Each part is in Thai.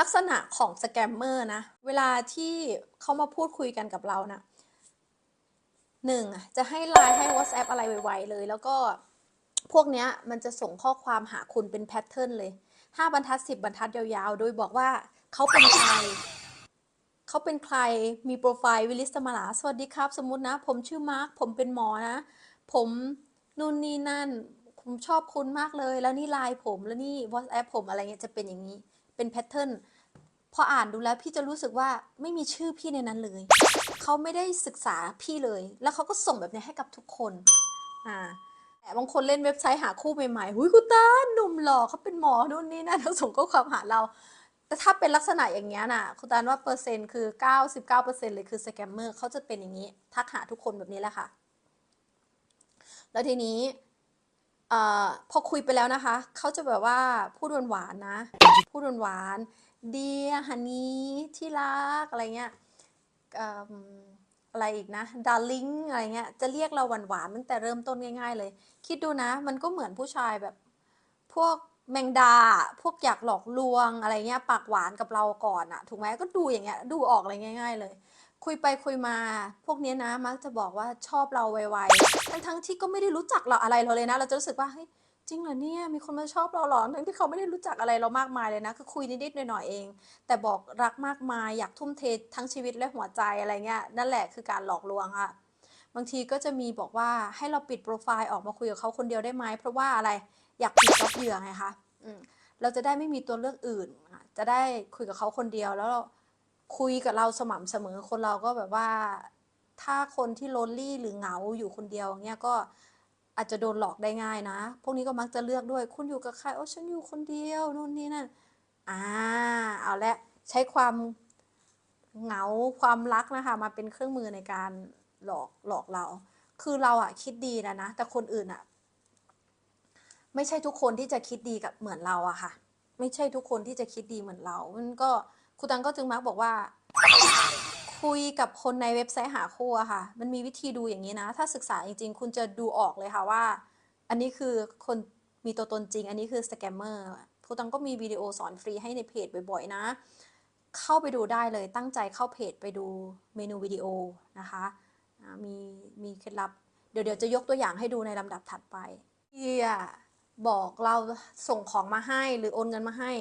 ลักษณะของสแกมเมอร์นะ เวลาที่เขามาพูดคุยกันกับเรานะหนึ่งจะให้ไลน์ให้ WhatsApp อะไรไวๆเลย แล้วก็พวกเนี้ยมันจะส่งข้อความหาคุณเป็นแพทเทิร์นเลยห้าบรรทัดสิบบรรทัดยาวๆ โดยบอกว่าเขาเป็นใคร เขาเป็นใครมีโปรไฟล์วิลิสตมาลาสวัสดีครับ สมมตินะ ผมชื่อมาร์คผมเป็นหมอนะ ผมนู่นนี่นั่น ผมชอบคุณมากเลย แล้วนี่ไลน์ผมแล้วนี่ WhatsApp ผมอะไรเงี้ยจะเป็นอย่างนี้ เป็นแพทเทิร์นพออ่านดูแล้วพี่จะรู้สึกว่าไม่มีชื่อพี่ในนั้นเลย เขาไม่ได้ศึกษาพี่เลย แล้วเขาก็ส่งแบบนี้ให้กับทุกคน อ่า แต่บางคนเล่นเว็บไซต์หาคู่ใหม่ๆ หุยคุณตาหนุ่มหล่อเขาเป็นหมอนู่นนี่นั่นเขาส่งข้อความหาเรา แต่ถ้าเป็นลักษณะอย่างเงี้ยน่ะคุณตาว่าเปอร์เซ็นต์คือ 99%เลยคือสแกมเมอร์เขาจะเป็นอย่างนี้ ทักหาทุกคนแบบนี้แหละค่ะ แล้วทีนี้ เอ่อพอคุยไปแล้วนะคะ เขาจะแบบว่าพูดหวานๆนะ พูดหวานๆเดียฮันนี่ที่รักอะไรเงี้ยเอิ่มอะไรอีกนะดาร์ลิงอะไรเงี้ยจะเรียกเราหวานๆตั้งแต่เริ่มต้นง่าย ๆ เลย คิดดูนะ มันก็เหมือนผู้ชายแบบ พวกแมงดา พวกอยากหลอกลวงอะไรเงี้ย ปากหวานกับเราก่อนอะถูกไหมก็ดูอย่างเงี้ย ดูออกอะไรง่าย ๆ เลย คุยไปคุยมา พวกเนี้ยนะ มักจะบอกว่าชอบเราไวๆทั้งๆที่ก็ไม่ได้รู้จักเราอะไรเราเลยนะ เราจะรู้สึกว่าเฮ้ยจริงเหรอเนี่ยมีคนมาชอบเราเหรอทั้งที่เขาไม่ได้รู้จักอะไรเรามากมายเลยนะ คือคุยนิดๆหน่อยๆเอง แต่บอกรักมากมายอยากทุ่มเททั้งชีวิตและหัวใจอะไรเงี้ยนั่นแหละคือการหลอกลวงค่ะบางทีก็จะมีบอกว่าให้เราปิดโปรไฟล์ออกมาคุยกับเขาคนเดียวได้ไหมเพราะว่าอะไรอยากปิดจ็อบเหยื่อไงคะอืมเราจะได้ไม่มีตัวเลือกอื่นอะจะได้คุยกับเขาคนเดียวแล้วเรา คุยกับเราสม่ำเสมอคนเราก็แบบว่า ถ้าคนที่โลนลี่หรือเหงาอยู่คนเดียวเงี้ยก็อาจจะโดนหลอกได้ง่ายนะ พวกนี้ก็มักจะเลือกด้วย คุณอยู่กับใครโอ้ฉันอยู่คนเดียวนู่นนี่นั่นอ่าเอาละใช้ความเหงาความรักนะคะมาเป็นเครื่องมือในการหลอกหลอกเรา คือเราอะคิดดีนะนะ แต่คนอื่นอะไม่ใช่ทุกคนที่จะคิดดีกับเหมือนเราอะค่ะ ไม่ใช่ทุกคนที่จะคิดดีเหมือนเรา มันก็ ครูตังก็จึงมักบอกว่า คุยกับคนในเว็บไซต์หาคู่อะค่ะ มันมีวิธีดูอย่างนี้นะ ถ้าศึกษาจริงๆ คุณจะดูออกเลยค่ะว่า อันนี้คือคนมีตัวตนจริง อันนี้คือสแกมเมอร์ครูตังก็มีวิดีโอสอนฟรีให้ในเพจบ่อยๆนะ เข้าไปดูได้เลยตั้งใจเข้าเพจไปดูเมนูวิดีโอนะคะมีมีเคล็ดลับเดี๋ยวเดี๋ยวจะยกตัวอย่างให้ดูในลำดับถัดไปที่บอกเราส่งของมาให้หรือโอนเงินมาให้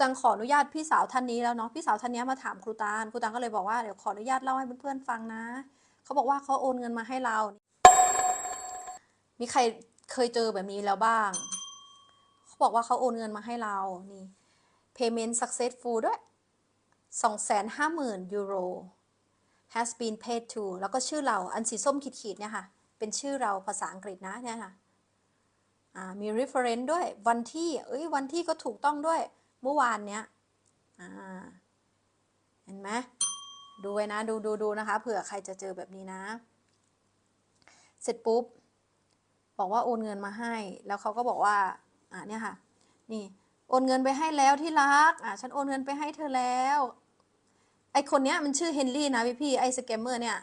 ตังขออนุญาตพี่สาวท่านนี้แล้วเนาะพี่สาวท่านนี้มาถามครูตาลครูตังก็เลยบอกว่าเดี๋ยวขออนุญาตเล่าให้เพื่อนๆฟังนะเขาบอกว่าเขาโอนเงินมาให้เรา มีใครเคยเจอแบบนี้แล้วบ้างเขาบอกว่าเขาโอนเงินมาให้เรานี่ payment successful ด้วย250,000ยูโร has been paid to แล้วก็ชื่อเราอันสีส้มขีดๆเนี่ยค่ะ เป็นชื่อเราภาษาอังกฤษนะเนี่ยค่ะมี reference ด้วยวันที่ เอ้ยวันที่ก็ถูกต้องด้วย เมื่อวานเนี้ยอ่าเห็นไหมดูไว้นะดูดูดูนะคะเผื่อใครจะเจอแบบนี้นะ เสร็จปุ๊บ บอกว่าโอนเงินมาให้ แล้วเขาก็บอกว่าอ่าเนี่ยค่ะ นี่ โอนเงินไปให้แล้วที่รักอ่าฉันโอนเงินไปให้เธอแล้วไอคนเนี้ยมันชื่อเฮนรี่นะพี่พี่ๆไอสแกมเมอร์เนี่ย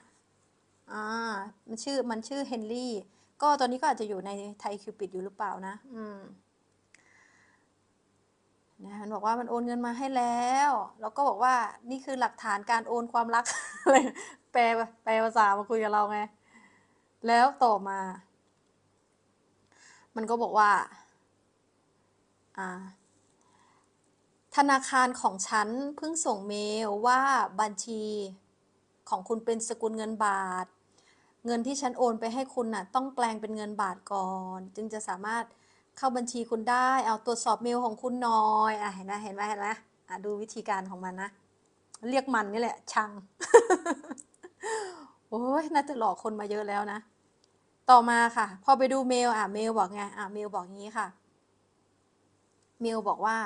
อ่ามันชื่อมันชื่อเฮนรี่ก็ตอนนี้ก็อาจจะอยู่ในไทยคิวปิดอยู่หรือเปล่านะ อืม นะมันบอกว่ามันโอนเงินมาให้แล้ว แล้วก็บอกว่านี่คือหลักฐานการโอนความรักอะไรแปลแปลภาษามาคุยกับเราไง แล้วต่อมา มันก็บอกว่า อ่า ธนาคารของฉันเพิ่งส่งเมลว่าบัญชีของคุณเป็นสกุลเงินบาท เงินที่ฉันโอนไปให้คุณน่ะ ต้องแปลงเป็นเงินบาทก่อน จึงจะสามารถ เข้าบัญชีคุณได้ เอาตรวจสอบเมลของคุณหน่อยอะเห็นไหมเห็นไหมเห็นไหมอะดูวิธีการของมันนะ เรียกมันนี่แหละ ชัง โอ้ยน่าจะหลอกคนมาเยอะแล้วนะ ต่อมาค่ะ พอไปดูเมลอะเมลบอกไงอะเมลบอกงี้ค่ะ เมลบอกว่า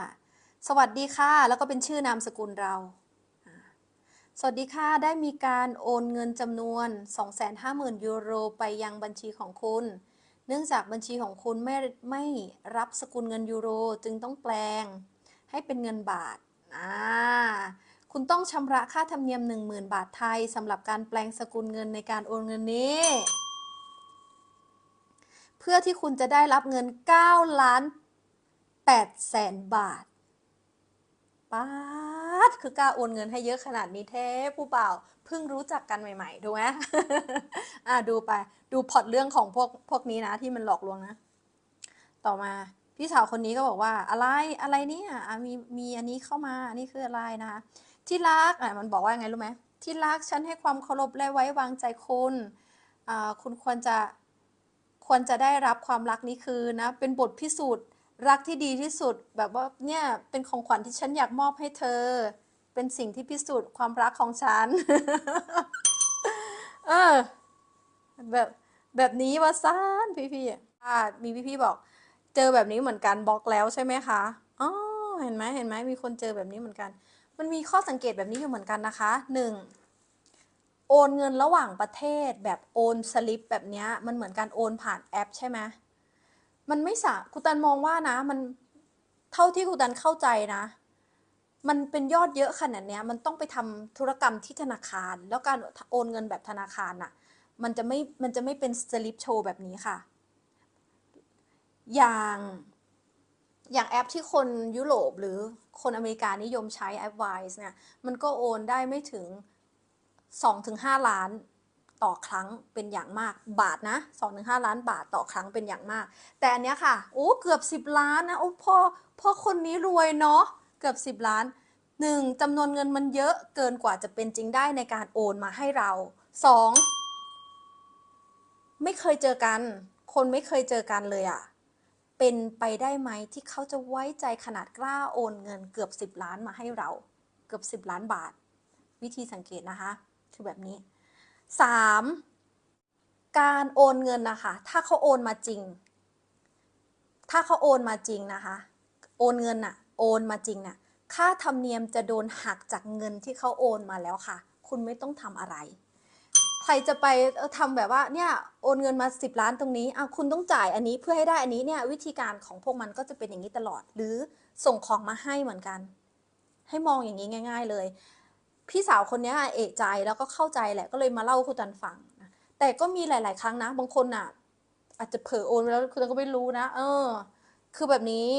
สวัสดีค่ะ แล้วก็เป็นชื่อนามสกุลเราสวัสดีค่ะ ได้มีการโอนเงินจำนวน 250,000 ยูโร ไปยังบัญชีของคุณ เนื่องจากบัญชีของคุณไม่ไม่รับสกุลเงินยูโรจึงต้องแปลงให้เป็นเงินบาทอ่าคุณต้องชำระค่าธรรมเนียม 10,000 บาทไทยสำหรับการแปลงสกุลเงินในการโอนเงินนี้ เพื่อที่คุณจะได้รับเงิน9ล้าน8แสนบาทป๊า ดดคือกล้าโอนเงินให้เยอะขนาดนี้แท้ผู้เบ่าเพิ่งรู้จักกันใหม่ๆถูกไหมอะดูไปดูพอตเรื่องของพวกพวกนี้นะที่มันหลอกลวงนะ ต่อมาพี่สาวคนนี้ก็บอกว่าอะไรอะไรเนี่ยอะมีมีอันนี้เข้ามาอันนี้คืออะไรนะคะที่รักอะมันบอกว่าไงรู้ไหมที่รักฉันให้ความเคารพและไว้วางใจคุณอ่าคุณควรจะควรจะได้รับความรักนี้คือนะเป็นบทพิสูจน์ รักที่ดีที่สุดแบบว่าเนี่ยเป็นของขวัญที่ฉันอยากมอบให้เธอ เป็นสิ่งที่พิสูจน์ความรักของฉัน เออ แบบแบบนี้ว่าซ่านพี่พี่ๆอ่ามีพี่พี่ๆบอก เจอแบบนี้เหมือนกันบล็อกแล้วใช่ไหมคะอ๋อเห็นไหมเห็นไหมมีคนเจอแบบนี้เหมือนกัน มันมีข้อสังเกตแบบนี้อยู่เหมือนกันนะคะหนึ่งโอนเงินระหว่างประเทศแบบโอนสลิปแบบนี้มันเหมือนการโอนผ่านแอปใช่ไหม มันไม่สะกุตันมองว่านะ มันเท่าที่กุตันเข้าใจนะ มันเป็นยอดเยอะขนาดเนี้ย มันต้องไปทำธุรกรรมที่ธนาคาร แล้วการโอนเงินแบบธนาคารน่ะ มันจะไม่มันจะไม่เป็นสลิปโชว์แบบนี้ค่ะ อย่างอย่างแอปที่คนยุโรปหรือคนอเมริกานิยมใช้แอป Wise เนี่ย มันก็โอนได้ไม่ถึง 2-5 ล้าน ต่อครั้งเป็นอย่างมากบาทนะ 2-5 ล้านบาทต่อครั้งเป็นอย่างมาก แต่อันเนี้ยค่ะโอ้เกือบ 10 ล้านนะโอ้พ่อพ่อคนนี้รวยเนาะเกือบ 10 ล้านหนึ่งจำนวนเงินมันเยอะเกินกว่าจะเป็นจริงได้ในการโอนมาให้เราสองไม่เคยเจอกัน คนไม่เคยเจอกันเลยอะเป็นไปได้ไหมที่เขาจะไว้ใจขนาดกล้าโอนเงินเกือบ 10 ล้านมาให้เรา เกือบ 10 ล้านบาท วิธีสังเกตนะคะ คือแบบนี้ 3. การโอนเงินนะคะ ถ้าเขาโอนมาจริง ถ้าเขาโอนมาจริงนะคะ โอนเงินน่ะโอนมาจริงน่ะ ค่าธรรมเนียมจะโดนหักจากเงินที่เขาโอนมาแล้วค่ะ คุณไม่ต้องทำอะไร ใครจะไปเอ่อทำแบบว่าเนี่ยโอนเงินมา 10 ล้านตรงนี้อะคุณต้องจ่ายอันนี้เพื่อให้ได้อันนี้เนี่ยวิธีการของพวกมันก็จะเป็นอย่างนี้ตลอด หรือส่งของมาให้เหมือนกัน ให้มองอย่างนี้ง่าย ๆ เลย พี่สาวคนนี้เอะใจแล้วก็เข้าใจแหละก็เลยมาเล่าคุณตันฟังนะแต่ก็มีหลาย ๆ ครั้งนะ บางคนอะ อาจจะเผลอโอนไปแล้วคุณตันก็ไม่รู้นะ เออ คือแบบนี้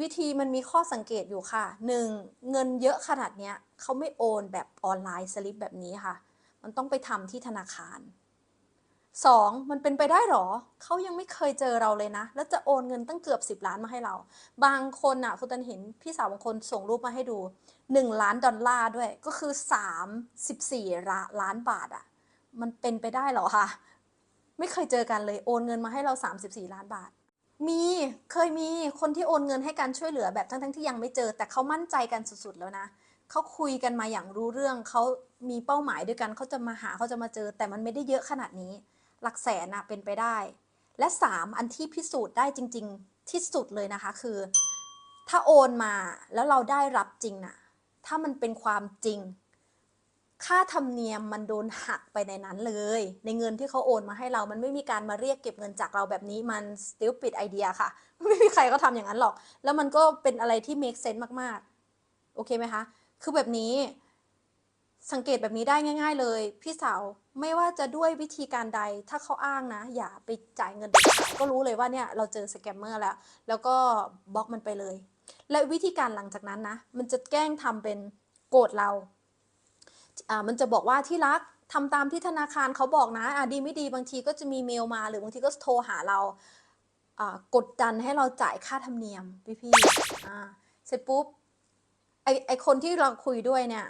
วิธีมันมีข้อสังเกตอยู่ค่ะหนึ่งเงินเยอะขนาดเนี้ยเขาไม่โอนแบบออนไลน์สลิปแบบนี้ค่ะ มันต้องไปทำที่ธนาคาร สองมันเป็นไปได้หรอ เขายังไม่เคยเจอเราเลยนะ แล้วจะโอนเงินตั้งเกือบสิบล้านมาให้เรา บางคนอะคุณตันเห็นพี่สาวบางคนส่งรูปมาให้ดูหนึ่งล้านดอลลาร์ด้วย ก็คือสามสิบสี่ล้านบาทอะ มันเป็นไปได้หรอคะไม่เคยเจอกันเลย โอนเงินมาให้เรา 34 ล้านบาท มี เคยมีคนที่โอนเงินให้การช่วยเหลือแบบทั้งๆที่ยังไม่เจอ แต่เขามั่นใจกันสุดๆแล้วนะเขาคุยกันมาอย่างรู้เรื่อง เขามีเป้าหมายด้วยกัน เขาจะมาหาเขาจะมาเจอ แต่มันไม่ได้เยอะขนาดนี้ หลักแสนอะเป็นไปได้ และสามอันที่พิสูจน์ได้จริง ๆ ที่สุดเลยนะคะคือ ถ้าโอนมาแล้วเราได้รับจริงน่ะถ้ามันเป็นความจริง ค่าธรรมเนียมมันโดนหักไปในนั้นเลย ในเงินที่เขาโอนมาให้เรา มันไม่มีการมาเรียกเก็บเงินจากเราแบบนี้มัน stupid idea ค่ะ ไม่มีใครก็ทำอย่างนั้นหรอก แล้วมันก็เป็นอะไรที่ make sense มากๆ โอเคไหมคะ คือแบบนี้ สังเกตแบบนี้ได้ง่าย ๆ เลย พี่สาวไม่ว่าจะด้วยวิธีการใดถ้าเขาอ้างนะ อย่าไปจ่ายเงิน ก็รู้เลยว่าเนี่ยเราเจอสแกมเมอร์แล้ว แล้วก็บล็อกมันไปเลย และวิธีการหลังจากนั้นนะ มันจะแกล้งทำเป็นโกรธเราอ่ามันจะบอกว่าที่รักทำตามที่ธนาคารเขาบอกนะอ่าดีไม่ดีบางทีก็จะมีเมลมา หรือบางทีก็โทรหาเราอ่ากดดันให้เราจ่ายค่าธรรมเนียมพี่พี่ๆอ่าเสร็จปุ๊บไอไอคนที่เราคุยด้วยเนี่ย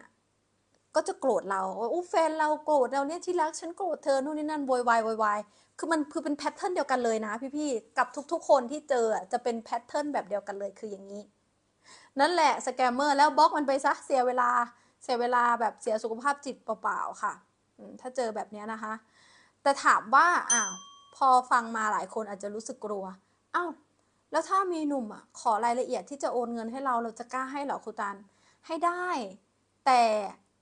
ก็จะโกรธเราว่าอู้แฟนเราโกรธเราเนี่ยที่รักฉันโกรธเธอนู่นนี่นั่นโวยวายโวยวายคือมันคือเป็นแพทเทิร์นเดียวกันเลยนะพี่ๆกับทุกๆ คนที่เจอจะเป็นแพทเทิร์นแบบเดียวกันเลยคืออย่างนี้ นั่นแหละสแกมเมอร์แล้วบล็อกมันไปซะเสียเวลาเสียเวลาแบบเสียสุขภาพจิตเปล่าๆค่ะถ้าเจอแบบนี้นะคะ แต่ถามว่าอ้าวพอฟังมาหลายคนอาจจะรู้สึกกลัวอ้าวแล้วถ้ามีหนุ่มอะขอรายละเอียดที่จะโอนเงินให้เราเราจะกล้าให้เหรอครูตันให้ได้ แต่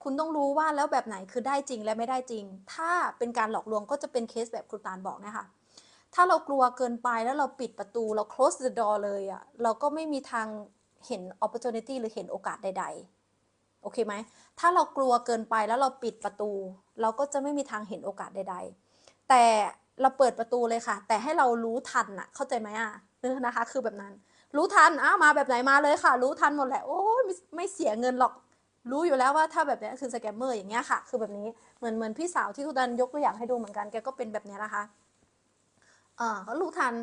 คุณต้องรู้ว่าแล้วแบบไหนคือได้จริงและไม่ได้จริง ถ้าเป็นการหลอกลวงก็จะเป็นเคสแบบครูตานบอกนะคะถ้าเรากลัวเกินไปแล้วเราปิดประตูเรา close the door เลยอะ่ะเราก็ไม่มีทางเห็น opportunity หรือเห็นโอกาสใด ๆ โอเคไหม ถ้าเรากลัวเกินไปแล้วเราปิดประตู เราก็จะไม่มีทางเห็นโอกาสใด ๆ แต่เราเปิดประตูเลยค่ะ แต่ให้เรารู้ทันอะเข้าใจไหมอะเออนะคะ คือแบบนั้น รู้ทันอ้ามาแบบไหนมาเลยค่ะ รู้ทันหมดแหละโอ้ยไม่ไม่เสียเงินหรอก รู้อยู่แล้วว่าถ้าแบบนี้คือสแกมเมอร์อย่างเงี้ยค่ะ คือแบบนี้เหมือนเหมือนพี่สาวที่คุณตันยกตัวอย่างให้ดูเหมือนกันแกก็เป็นแบบนี้นะคะเออเขารู้ทัน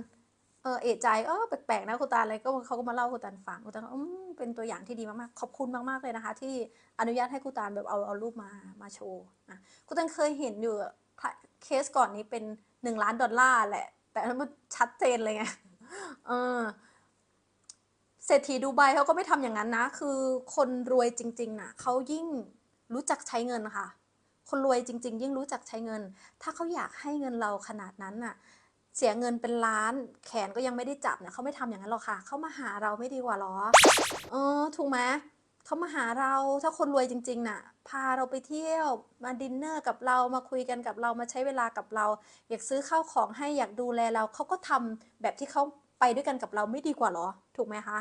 เออเอะใจเออแปลกๆนะคุณตาอะไรก็เขาก็มาเล่าคุณตันฟังคุณตันก็อืมเป็นตัวอย่างที่ดีมากๆขอบคุณมากๆเลยนะคะ ที่อนุญาตให้คุณตาแบบเอาเอารูปมามาโชว์นะคุณตันเคยเห็นอยู่เคสก่อนนี้เป็นหนึ่งล้านดอลลาร์แหละ แต่นั่นมันชัดเจนเลยไงเออ เศรษฐีดูไบเขาก็ไม่ทำอย่างนั้นนะ คือคนรวยจริงๆน่ะเขายิ่งรู้จักใช้เงินค่ะ คนรวยจริง ๆ ยิ่งรู้จักใช้เงิน ถ้าเขาอยากให้เงินเราขนาดนั้นน่ะ เสียเงินเป็นล้านแขนก็ยังไม่ได้จับเนี่ยเขาไม่ทำอย่างนั้นหรอกค่ะ เขามาหาเราไม่ดีกว่าหรอ เออ ถูกไหมเขามาหาเราถ้าคนรวยจริงๆน่ะ พาเราไปเที่ยวมาดินเนอร์กับเรามาคุยกันกับเรามาใช้เวลากับเรา อยากซื้อข้าวของให้อยากดูแลเราเขาก็ทำแบบที่เขา ด้วยกันกับเราไม่ดีกว่าหรอ ถูกไหมคะ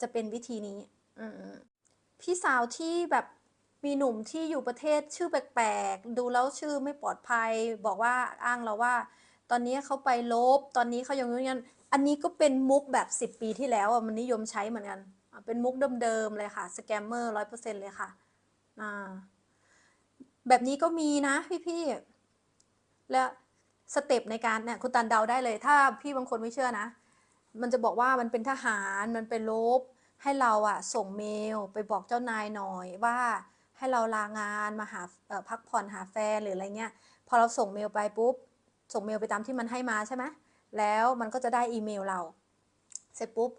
จะเป็นวิธีนี้พี่สาวที่แบบมีหนุ่มที่อยู่ประเทศชื่อแปลกๆ ดูแล้วชื่อไม่ปลอดภัย บอกว่าอ้างเราว่า ตอนนี้เขาไปลบ ตอนนี้เขายังนู้นยังอันนี้ก็เป็นมุกแบบ 10 ปีที่แล้วอะมันนิยมใช้เหมือนกัน เป็นมุกเดิมๆเลยค่ะสแกมเมอร์ร้อยเปอร์เซ็นต์เลยค่ะอ่าแบบนี้ก็มีนะพี่ๆ และสเต็ปในการเนี่ยคุณตันเดาได้เลย ถ้าพี่บางคนไม่เชื่อนะ มันจะบอกว่ามันเป็นทหารมันเป็นลบ ให้เราอะส่งเมลไปบอกเจ้านายหน่อยว่าให้เราลางานมาหาพักผ่อนหาแฟนหรืออะไรเงี้ยพอเราส่งเมลไปปุ๊บ ส่งเมลไปตามที่มันให้มาใช่ไหมแล้วมันก็จะได้อีเมลเรา เสร็จปุ๊บ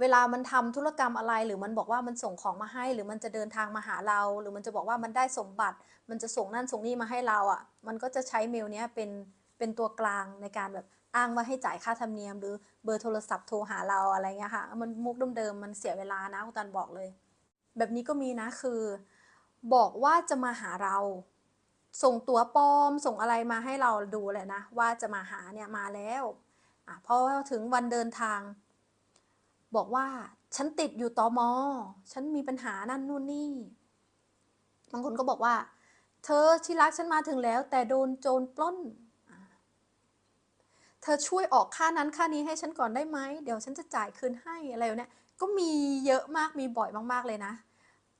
เวลามันทำธุรกรรมอะไรหรือมันบอกว่ามันส่งของมาให้ หรือมันจะเดินทางมาหาเรา หรือมันจะบอกว่ามันได้สมบัติ มันจะส่งนั่นส่งนี่มาให้เราอะ มันก็จะใช้เมลเนี้ยเป็นเป็นตัวกลางในการแบบ อ้างว่าให้จ่ายค่าธรรมเนียม หรือเบอร์โทรศัพท์โทรหาเราอะไรเงี้ยค่ะ มันมุกเดิมๆมันเสียเวลานะคุณตันบอกเลย แบบนี้ก็มีนะคือ บอกว่าจะมาหาเรา ส่งตั๋วปลอม ส่งอะไรมาให้เราดูเลยนะ ว่าจะมาหาเนี่ยมาแล้วอะพอถึงวันเดินทาง บอกว่าฉันติดอยู่ตอมอฉันมีปัญหานั่นนู่นนี่ บางคนก็บอกว่า เธอที่รักฉันมาถึงแล้ว แต่โดนโจรปล้น เธอช่วยออกค่านั้นค่านี้ให้ฉันก่อนได้ไหมเดี๋ยวฉันจะจ่ายคืนให้อะไรเนี้ยก็มีเยอะมากมีบ่อยมาก ๆเลยนะ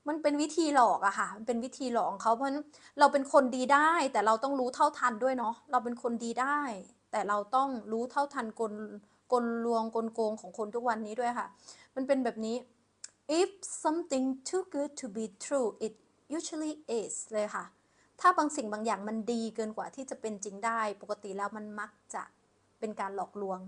มันเป็นวิธีหลอกอะค่ะ มันเป็นวิธีหลอกของเขาเพราะฉันเราเป็นคนดีได้ แต่เราต้องรู้เท่าทันด้วยเนาะเราเป็นคนดีได้ แต่เราต้องรู้เท่าทันกลกลลวงกลโกงของคนทุกวันนี้ด้วยค่ะ มันเป็นแบบนี้ if something too good to be true it usually is เลยค่ะ ถ้าบางสิ่งบางอย่างมันดีเกินกว่าที่จะเป็นจริงได้ ปกติแล้วมันมักจะ เป็นการหลอกลวง